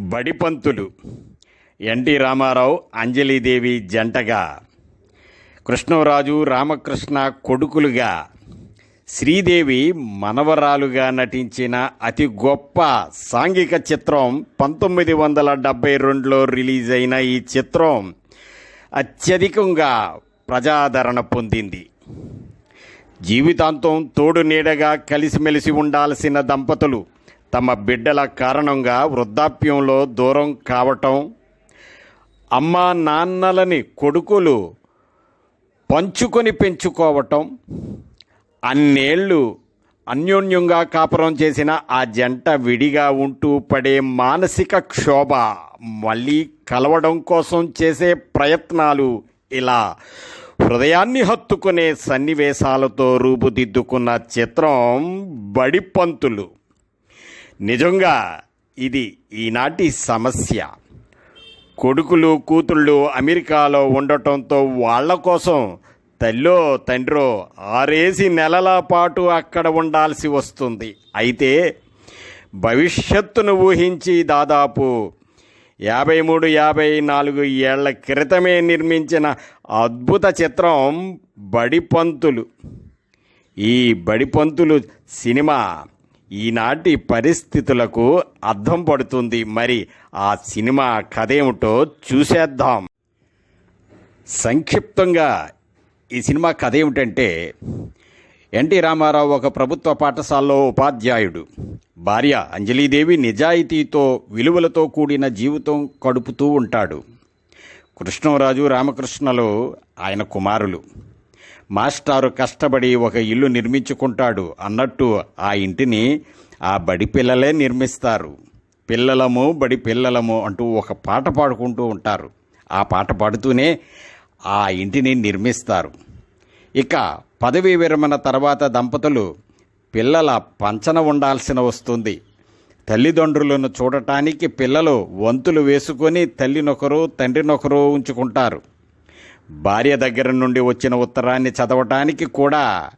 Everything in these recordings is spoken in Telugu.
బడిపంతులు ఎన్టీ రామారావు అంజలీదేవి జంటగా కృష్ణరాజు రామకృష్ణ కొడుకులుగా శ్రీదేవి మనవరాలుగా నటించిన అతి గొప్ప సాంఘిక చిత్రం పంతొమ్మిది వందల డెబ్బై రెండులో రిలీజ్ అయిన ఈ చిత్రం అత్యధికంగా ప్రజాదరణ పొందింది. జీవితాంతం తోడు నీడగా కలిసిమెలిసి ఉండాల్సిన దంపతులు తమ బిడ్డల కారణంగా వృద్ధాప్యంలో దూరం కావటం అమ్మా నాన్నలని కొడుకులు పంచుకొని పెంచుకోవటం అన్నేళ్ళు అన్యోన్యంగా కాపురం చేసిన ఆ జంట విడిగా ఉంటూ పడే మానసిక క్షోభ మళ్ళీ కలవడం కోసం చేసే ప్రయత్నాలు ఇలా హృదయాన్ని హత్తుకునే సన్నివేశాలతో రూపుదిద్దుకున్న చిత్రం బడిపంతులు. నిజంగా ఇది ఈనాటి సమస్య. కొడుకులు కూతుళ్ళు అమెరికాలో ఉండటంతో వాళ్ళ కోసం తల్లో తండ్రో ఆరేసి నెలల పాటు అక్కడ ఉండాల్సి వస్తుంది. అయితే భవిష్యత్తును ఊహించి దాదాపు యాభై మూడు యాభై నాలుగు ఏళ్ళ క్రితమే నిర్మించిన అద్భుత చిత్రం బడిపంతులు. ఈ బడిపంతులు సినిమా ఈనాటి పరిస్థితులకు అర్థం పడుతుంది. మరి ఆ సినిమా కథ ఏమిటో చూసేద్దాం. సంక్షిప్తంగా ఈ సినిమా కథ ఏమిటంటే ఎన్టీ రామారావు ఒక ప్రభుత్వ పాఠశాలలో ఉపాధ్యాయుడు. భార్య అంజలీదేవి నిజాయితీతో విలువలతో కూడిన జీవితం గడుపుతూ ఉంటాడు. కృష్ణరాజు రామకృష్ణలు ఆయన కుమారులు. మాస్టారు కష్టపడి ఒక ఇల్లు నిర్మించుకుంటాడు అన్నట్టు ఆ ఇంటిని ఆ బడి పిల్లలే నిర్మిస్తారు. పిల్లలము బడి పిల్లలము అంటూ ఒక పాట పాడుకుంటూ ఉంటారు. ఆ పాట పాడుతూనే ఆ ఇంటిని నిర్మిస్తారు. ఇక పదవీ విరమణ తర్వాత దంపతులు పిల్లల పంచన ఉండాల్సిన వస్తుంది. తల్లిదండ్రులను చూడటానికి పిల్లలు వంతులు వేసుకొని తల్లినొకరు తండ్రినొకరు ఉంచుకుంటారు. భార్య దగ్గర నుండి వచ్చిన ఉత్తరాన్ని చదవటానికి కూడా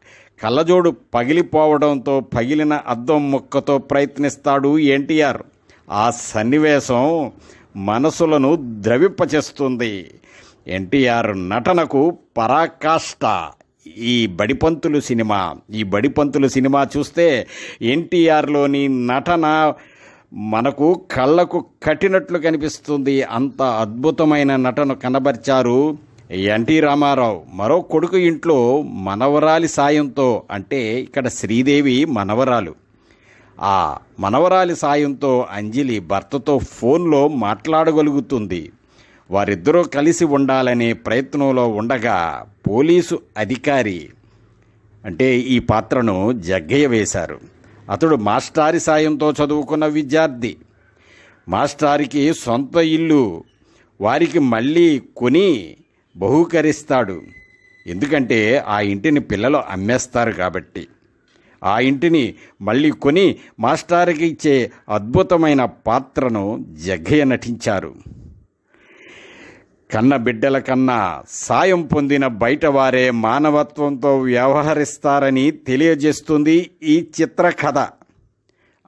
కళ్ళజోడు పగిలిపోవడంతో పగిలిన అద్దం ముక్కతో ప్రయత్నిస్తాడు ఎన్టీఆర్. ఆ సన్నివేశం మనసులను ద్రవింపచేస్తుంది. ఎన్టీఆర్ నటనకు పరాకాష్ట. ఈ బడిపంతులు సినిమా ఈ బడిపంతులు సినిమా చూస్తే ఎన్టీఆర్లోని నటన మనకు కళ్ళకు కట్టినట్లు కనిపిస్తుంది. అంత అద్భుతమైన నటన కనబరిచారు ఎన్టీ రామారావు మరో కొడుకు ఇంట్లో మనవరాలి సాయంతో అంటే ఇక్కడ శ్రీదేవి మనవరాలు. ఆ మనవరాలి సాయంతో అంజలి భర్తతో ఫోన్లో మాట్లాడగలుగుతుంది. వారిద్దరూ కలిసి ఉండాలనే ప్రయత్నంలో ఉండగా పోలీసు అధికారి అంటే ఈ పాత్రను జగ్గయ్య వేశారు. అతడు మాస్టారి సాయంతో చదువుకున్న విద్యార్థి. మాస్టారికి సొంత ఇల్లు. వారికి మళ్ళీ కొని బహూకరిస్తాడు. ఎందుకంటే ఆ ఇంటిని పిల్లలు అమ్మేస్తారు కాబట్టి. ఆ ఇంటిని మళ్ళీ కొని మాస్టార్కి ఇచ్చే అద్భుతమైన పాత్రను జగ్గయ్య నటించారు. కన్న బిడ్డల కన్నా సాయం పొందిన బయటవారే మానవత్వంతో వ్యవహరిస్తారని తెలియజేస్తుంది ఈ చిత్రకథ.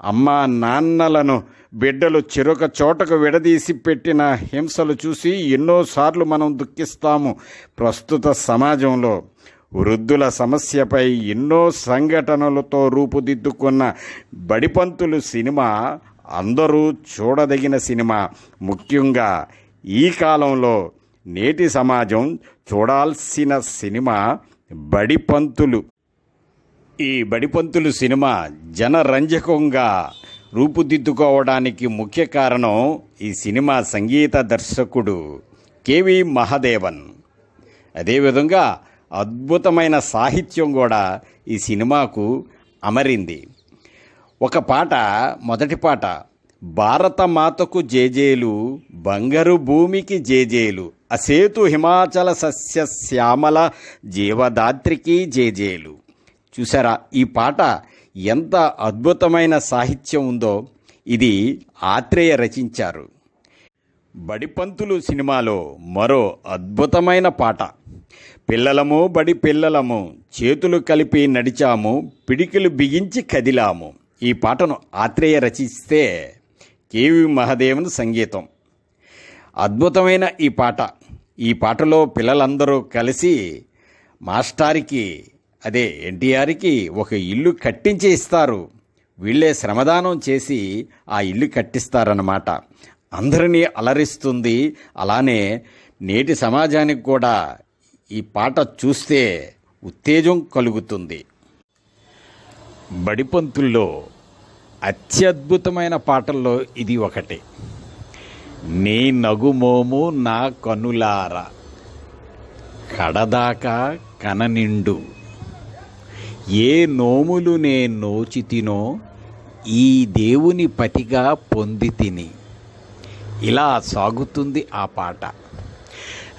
అమ్మ నాన్నలను బిడ్డలు చెరొక చోటకు విడదీసి పెట్టిన హింసలు చూసి ఎన్నోసార్లు మనం దుఃఖిస్తాము. ప్రస్తుత సమాజంలో వృద్ధుల సమస్యపై ఎన్నో సంఘటనలతో రూపుదిద్దుకున్న బడిపంతులు సినిమా అందరూ చూడదగిన సినిమా. ముఖ్యంగా ఈ కాలంలో నేటి సమాజం చూడాల్సిన సినిమా బడిపంతులు. ఈ బడిపంతులు సినిమా జనరంజకంగా రూపుదిద్దుకోవడానికి ముఖ్య కారణం ఈ సినిమా సంగీత దర్శకుడు కేవి మహాదేవన్. అదేవిధంగా అద్భుతమైన సాహిత్యం కూడా ఈ సినిమాకు అమరింది. ఒక పాట మొదటి పాట భారత మాతకు జేజేలు బంగారు భూమికి జేజేలు అసేతు హిమాచల సస్య శ్యామల జీవదాత్రికి జేజేలు. చూసారా ఈ పాట ఎంత అద్భుతమైన సాహిత్యం ఉందో ఇది ఆత్రేయ రచించారు. బడిపంతులు సినిమాలో మరో అద్భుతమైన పాట. పిల్లలము బడి పిల్లలము చేతులు కలిపి నడిచాము పిడికిలు బిగించి కదిలాము. ఈ పాటను ఆత్రేయ రచిస్తే కేవి మహదేవన్ సంగీతం. అద్భుతమైన ఈ పాట. ఈ పాటలో పిల్లలందరూ కలిసి మాస్టారికి అదే ఎన్టీఆర్కి ఒక ఇల్లు కట్టించి ఇస్తారు. వీళ్ళే శ్రమదానం చేసి ఆ ఇల్లు కట్టిస్తారన్నమాట. అందరినీ అలరిస్తుంది. అలానే నేటి సమాజానికి కూడా ఈ పాట చూస్తే ఉత్తేజం కలుగుతుంది. బడిపంతుల్లో అత్యద్భుతమైన పాటల్లో ఇది ఒకటి. నీ నగుమోము నా కనులార కడదాకా కననిండు. ఏ నోములు నే నోచితినో ఈ దేవుని పతిగా పొంది తిని ఇలా సాగుతుంది ఆ పాట.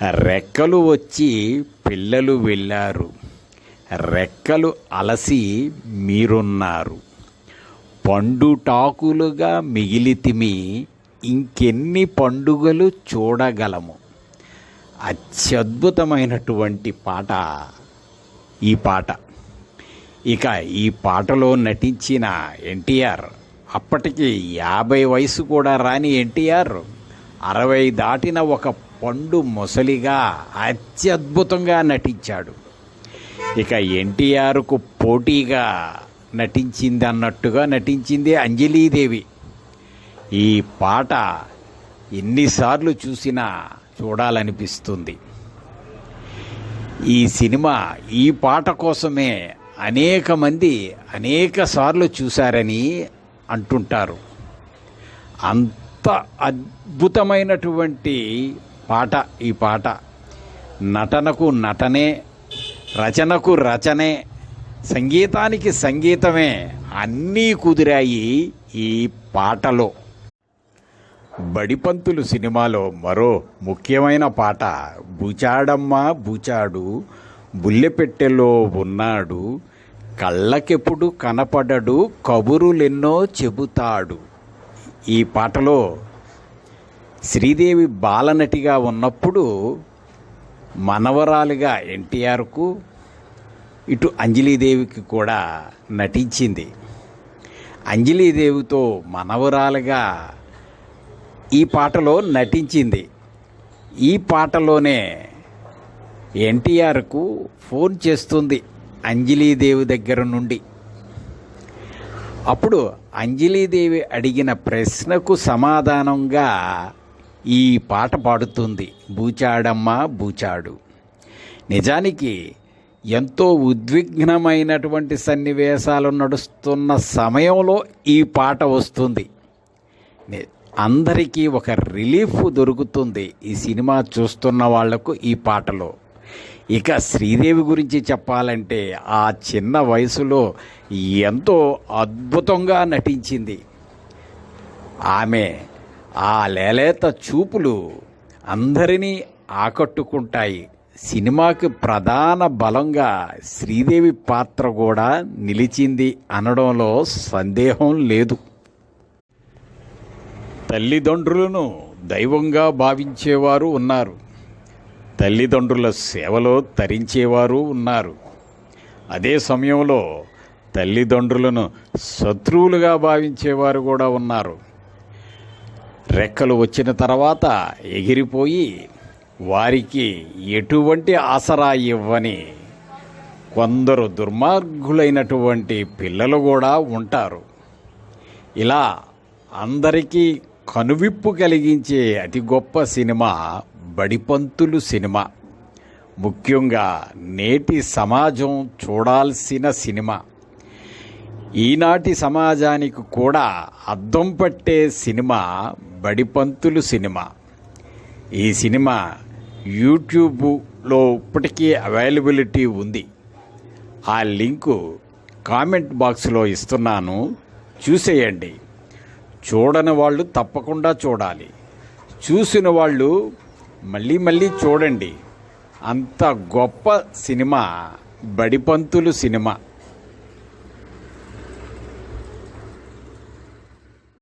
రెక్కలు వచ్చి పిల్లలు వెళ్ళారు. రెక్కలు అలసి మీరున్నారు. పండుటాకులుగా మిగిలితిమి ఇంకెన్ని పండుగలు చూడగలము. అత్యద్భుతమైనటువంటి పాట ఈ పాట. ఇక ఈ పాటలో నటించిన ఎన్టీఆర్ అప్పటికి యాభై వయసు కూడా రాని ఎన్టీఆర్ అరవై దాటిన ఒక పండు మొసలిగా అత్యద్భుతంగా నటించాడు. ఇక ఎన్టీఆర్కు పోటీగా నటించింది అన్నట్టుగా నటించింది అంజలీదేవి. ఈ పాట ఎన్నిసార్లు చూసినా చూడాలనిపిస్తుంది. ఈ సినిమా ఈ పాట కోసమే అనేక మంది అనేక సార్లు చూశారని అంటుంటారు. అంత అద్భుతమైనటువంటి పాట ఈ పాట. నటనకు నటనే రచనకు రచనే సంగీతానికి సంగీతమే అన్నీ కుదిరాయి ఈ పాటలో. బడిపంతులు సినిమాలో మరో ముఖ్యమైన పాట బుచాడమ్మ బుచాడు బుల్లెపెట్టెలో ఉన్నాడు కళ్ళకెప్పుడు కనపడడు కబురులెన్నో చెబుతాడు. ఈ పాటలో శ్రీదేవి బాలనటిగా ఉన్నప్పుడు మనవరాలుగా ఎన్టీఆర్కు ఇటు అంజలీదేవికి కూడా నటించింది. అంజలీదేవితో మనవరాలుగా ఈ పాటలో నటించింది. ఈ పాటలోనే ఎన్టీఆర్కు ఫోన్ చేస్తుంది అంజలీదేవి దగ్గర నుండి. అప్పుడు అంజలీదేవి అడిగిన ప్రశ్నకు సమాధానంగా ఈ పాట పాడుతుంది. బూచాడమ్మ బూచాడు. నిజానికి ఎంతో ఉద్విగ్నమైనటువంటి సన్నివేశాలు నడుస్తున్న సమయంలో ఈ పాట వస్తుంది. అందరికీ ఒక రిలీఫ్ దొరుకుతుంది ఈ సినిమా చూస్తున్న వాళ్ళకు ఈ పాటలో. ఇక శ్రీదేవి గురించి చెప్పాలంటే ఆ చిన్న వయసులో ఎంతో అద్భుతంగా నటించింది. ఆమె ఆ లేలేత చూపులు అందరినీ ఆకట్టుకుంటాయి. సినిమాకి ప్రధాన బలంగా శ్రీదేవి పాత్ర కూడా నిలిచింది అనడంలో సందేహం లేదు. తల్లిదండ్రులను దైవంగా భావించేవారు ఉన్నారు. తల్లిదండ్రుల సేవలో తరించేవారు ఉన్నారు. అదే సమయంలో తల్లిదండ్రులను శత్రువులుగా భావించేవారు కూడా ఉన్నారు. రెక్కలు వచ్చిన తర్వాత ఎగిరిపోయి వారికి ఎటువంటి ఆసరా ఇవ్వని కొందరు దుర్మార్గులైనటువంటి పిల్లలు కూడా ఉంటారు. ఇలా అందరికీ కనువిప్పు కలిగించే అతి గొప్ప సినిమా బడిపంతులు సినిమా. ముఖ్యంగా నేటి సమాజం చూడాల్సిన సినిమా. ఈనాటి సమాజానికి కూడా అద్దం పట్టే సినిమా బడిపంతులు సినిమా. ఈ సినిమా యూట్యూబ్లో ఇప్పటికీ అవైలబిలిటీ ఉంది. ఆ లింకు కామెంట్ బాక్స్లో ఇస్తున్నాను. చూసేయండి. చూడని వాళ్ళు తప్పకుండా చూడాలి. చూసిన వాళ్ళు మళ్ళీ మళ్ళీ చూడండి. అంత గొప్ప సినిమా బడిపంతులు సినిమా.